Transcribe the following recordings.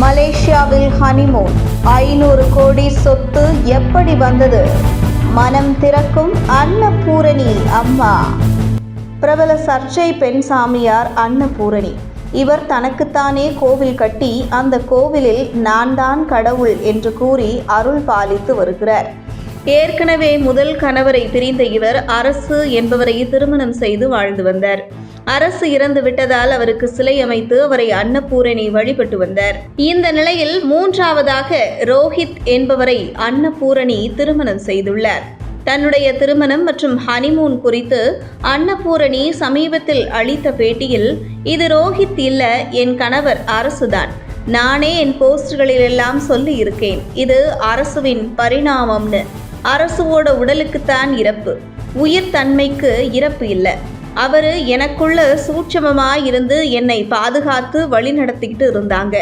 மலேசியாவில் ஹனிமூன் ஐநூறு கோடி சொத்து எப்படி வந்தது? மனம் திறக்கும் அன்னபூரணி அம்மா. பிரபல சர்ச்சை பெண் சாமியார் அன்னபூரணி. இவர் தனக்குத்தானே கோவில் கட்டி அந்த கோவிலில் நான் தான் கடவுள் என்று கூறி அருள் பாலித்து வருகிறார். ஏற்கனவே முதல் கணவரை பிரிந்த இவர் அரசு என்பவரை திருமணம் செய்து வாழ்ந்து வந்தார். அரசு இறந்து விட்டதால் அவருக்கு சிலை அமைத்து அவரை அன்னபூரணி வழிபட்டு வந்தார். இந்த நிலையில் மூன்றாவதாக ரோஹித் என்பவரை அன்னபூரணி திருமணம் செய்துள்ளார். தன்னுடைய திருமணம் மற்றும் ஹனிமூன் குறித்து அன்னபூரணி சமீபத்தில் அளித்த பேட்டியில் இது ரோஹித் இல்ல என் கணவர் அரசுதான். நானே என் போஸ்ட்களிலெல்லாம் சொல்லி இருக்கேன். இது அரசுவின் பரிணாமம்னு. அரசுவோட உடலுக்குத்தான் இறப்பு. உயிர் தன்மைக்கு இறப்பு இல்லை. அவர் எனக்குள்ள சூட்சமமாக இருந்து என்னை பாதுகாத்து வழி நடத்திக்கிட்டு இருந்தாங்க.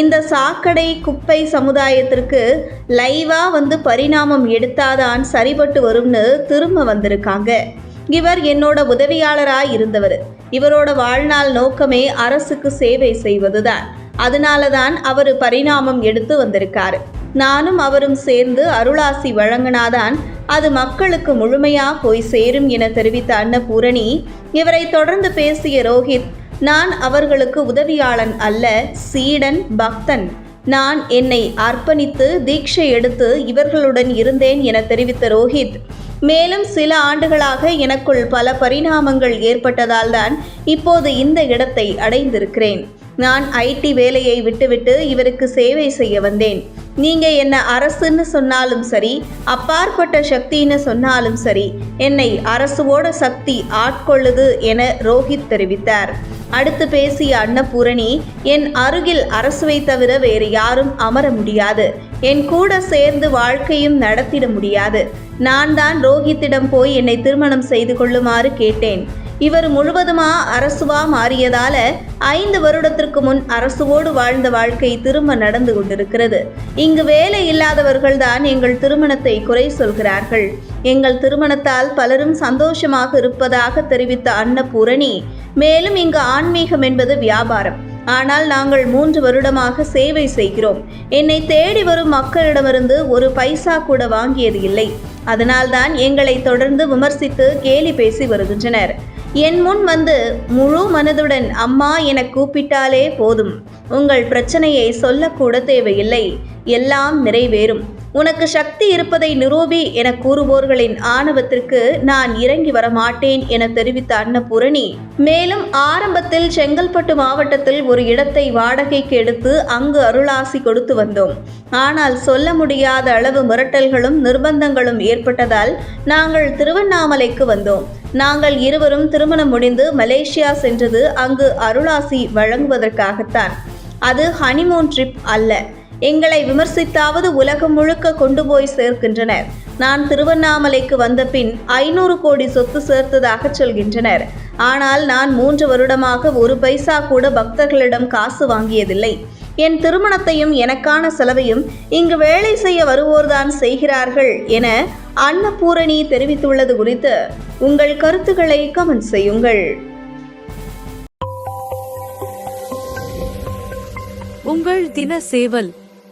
இந்த சாக்கடை குப்பை சமுதாயத்திற்கு லைவாக வந்து பரிணாமம் எடுத்தாதான் சரிபட்டு வரும்னு திரும்ப வந்திருக்காங்க. இவர் என்னோட உதவியாளராக இருந்தவர். இவரோட வாழ்நாள் நோக்கமே அரசுக்கு சேவை செய்வதுதான். அதனால தான் அவர் பரிணாமம் எடுத்து வந்திருக்காரு. நானும் அவரும் சேர்ந்து அருளாசி வழங்கினாதான் அது மக்களுக்கு முழுமையா போய் சேரும் என தெரிவித்த அன்னபூரணி இவரை தொடர்ந்து பேசிய ரோஹித் நான் அவர்களுக்கு உதவியாளன் அல்ல சீடன் பக்தன். நான் என்னை அர்ப்பணித்து தீட்சை எடுத்து இவர்களுடன் இருந்தேன் என தெரிவித்த ரோஹித் மேலும் சில ஆண்டுகளாக எனக்குள் பல பரிணாமங்கள் ஏற்பட்டதால் தான் இப்போது இந்த இடத்தை அடைந்திருக்கிறேன். நான் ஐடி வேலையை விட்டுவிட்டு இவருக்கு சேவை செய்ய வந்தேன். நீங்க என்ன அரசுன்னு சொன்னாலும் சரி அப்பாற்பட்ட சக்தின்னு சொன்னாலும் சரி என்னை அரசுவோட சக்தி ஆட்கொள்ளுது என ரோஹித் தெரிவித்தார். அடுத்து பேசிய அன்னபூரணி என் அருகில் அரசுவை தவிர வேறு யாரும் அமர முடியாது. என் கூட சேர்ந்து வாழ்க்கையும் நடத்திட முடியாது. நான் தான் ரோஹித்திடம் போய் என்னை திருமணம் செய்து கொள்ளுமாறு கேட்டேன். இவர் முழுவதுமா அரசுவா மாறியதால ஐந்து வருடத்திற்கு முன் அரசுவோடு வாழ்ந்த வாழ்க்கை திரும்ப நடந்து கொண்டிருக்கிறது. இங்கு வேலை இல்லாதவர்கள் தான் எங்கள் திருமணத்தை குறை சொல்கிறார்கள். எங்கள் திருமணத்தால் பலரும் சந்தோஷமாக இருப்பதாக தெரிவித்த அன்னபூரணி மேலும் இங்கு ஆன்மீகம் என்பது வியாபாரம். ஆனால் நாங்கள் மூன்று வருடமாக சேவை செய்கிறோம். என்னை தேடி வரும் மக்களிடமிருந்து ஒரு பைசா கூட வாங்கியது இல்லை. அதனால்தான் எங்களை தொடர்ந்து விமர்சித்து கேலி பேசி வருகின்றனர். என் முன் வந்து முழு மனதுடன் அம்மா என கூப்பிட்டாலே போதும். உங்கள் பிரச்சனையை சொல்லக்கூட தேவையில்லை. எல்லாம் நிறைவேறும். உனக்கு சக்தி இருப்பதை நிரூபி என கூறுவோர்களின் ஆணவத்திற்கு நான் இறங்கி வர மாட்டேன் என தெரிவித்த அன்னபூரணி மேலும் ஆரம்பத்தில் செங்கல்பட்டு மாவட்டத்தில் ஒரு இடத்தை வாடகைக்கு எடுத்து அங்கு அருளாசி கொடுத்து வந்தோம். ஆனால் சொல்ல முடியாத அளவு மிரட்டல்களும் நிர்பந்தங்களும் ஏற்பட்டதால் நாங்கள் திருவண்ணாமலைக்கு வந்தோம். நாங்கள் இருவரும் திருமணம் முடிந்து மலேசியா சென்றது அங்கு அருளாசி வழங்குவதற்காகத்தான். அது ஹனிமூன் ட்ரிப் அல்ல. எங்களை விமர்சித்தாவது உலகம் முழுக்க கொண்டு போய் சேர்க்கின்றனர். நான் திருவண்ணாமலைக்கு வந்த பின் ஐநூறு கோடி சொத்து சேர்த்ததாக சொல்கின்றனர். ஆனால் நான் மூன்று வருடமாக ஒரு பைசா கூட பக்தர்களிடம் காசு வாங்கியதில்லை. என் திருமணத்தையும் எனக்கான செலவையும் இங்கு வேலை செய்ய வருவோர்தான் செய்கிறார்கள் என அன்னபூரணி தெரிவித்துள்ளது குறித்து உங்கள் கருத்துக்களை கமெண்ட் செய்யுங்கள். உங்கள் தின சேவல்